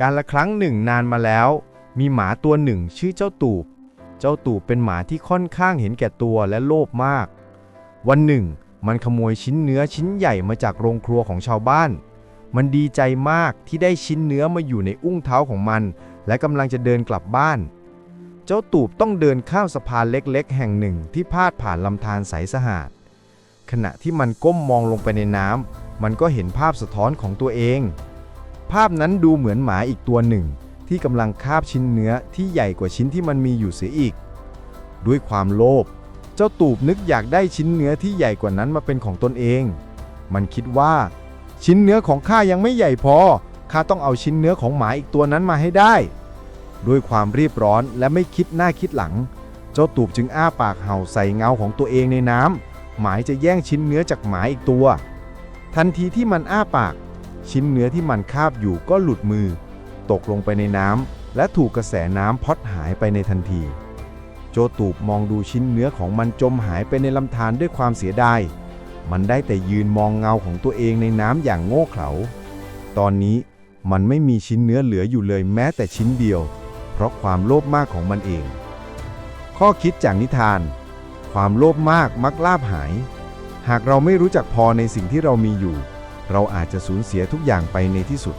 การละครั้งหนึ่งนานมาแล้ว มีหมาตัวหนึ่งชื่อเจ้าตูบ เจ้าตูบเป็นหมาที่ค่อนข้างเห็นแก่ตัวและโลภมาก วันหนึ่ง มันขโมยชิ้นเนื้อชิ้นใหญ่มาจากโรงครัวของชาวบ้าน มันดีใจมากที่ได้ชิ้นเนื้อมาอยู่ในอุ้งเท้าของมัน และกำลังจะเดินกลับบ้าน เจ้าตูบต้องเดินข้ามสะพานเล็กๆ แห่งหนึ่งที่พาดผ่านลำธารใสสะอาดขณะที่มันก้มมองลงไปในน้ำมันก็เห็นภาพสะท้อนของตัวเอง ภาพนั้นดูเหมือนหมาอีกตัวหนึ่ง ที่กำลังคาบชิ้นเนื้อที่ใหญ่กว่าชิ้นที่มันมีอยู่เสียอีก ด้วยความโลภเจ้าตูบนึกอยากได้ชิ้นเนื้อที่ใหญ่กว่านั้นมาเป็นของตนเอง มันคิดว่า ชิ้นเนื้อของข้ายังไม่ใหญ่พอข้าต้องเอาชิ้นเนื้อของหมาอีกตัวนั้นมาให้ได้ ด้วยความรีบร้อนและไม่คิดหน้าคิดหลัง เจ้าตูบจึงอ้าปากเห่าใส่เงาของตัวเองในน้ำหมายจะแย่งชิ้นเนื้อจากหมาอีกตัว ทันทีที่มันอ้าปาก ชิ้นเนื้อที่มันคาบอยู่ก็หลุดมือ ตกลงไปในน้ำและถูกกระแสน้ำพัดหายไปในทันที โจตูบมองดูชิ้นเนื้อของมันจมหายไปในลำธารด้วยความเสียดาย มันได้แต่ยืนมองเงาของตัวเองในน้ำอย่างโง่เขลา ตอนนี้มันไม่มีชิ้นเนื้อเหลืออยู่เลยแม้แต่ชิ้นเดียว เพราะความโลภมากของมันเอง ข้อคิดจากนิทาน ความโลภมากมักลาบหาย หากเราไม่รู้จักพอในสิ่งที่เรามีอยู่ เราอาจจะสูญเสียทุกอย่างไปในที่สุด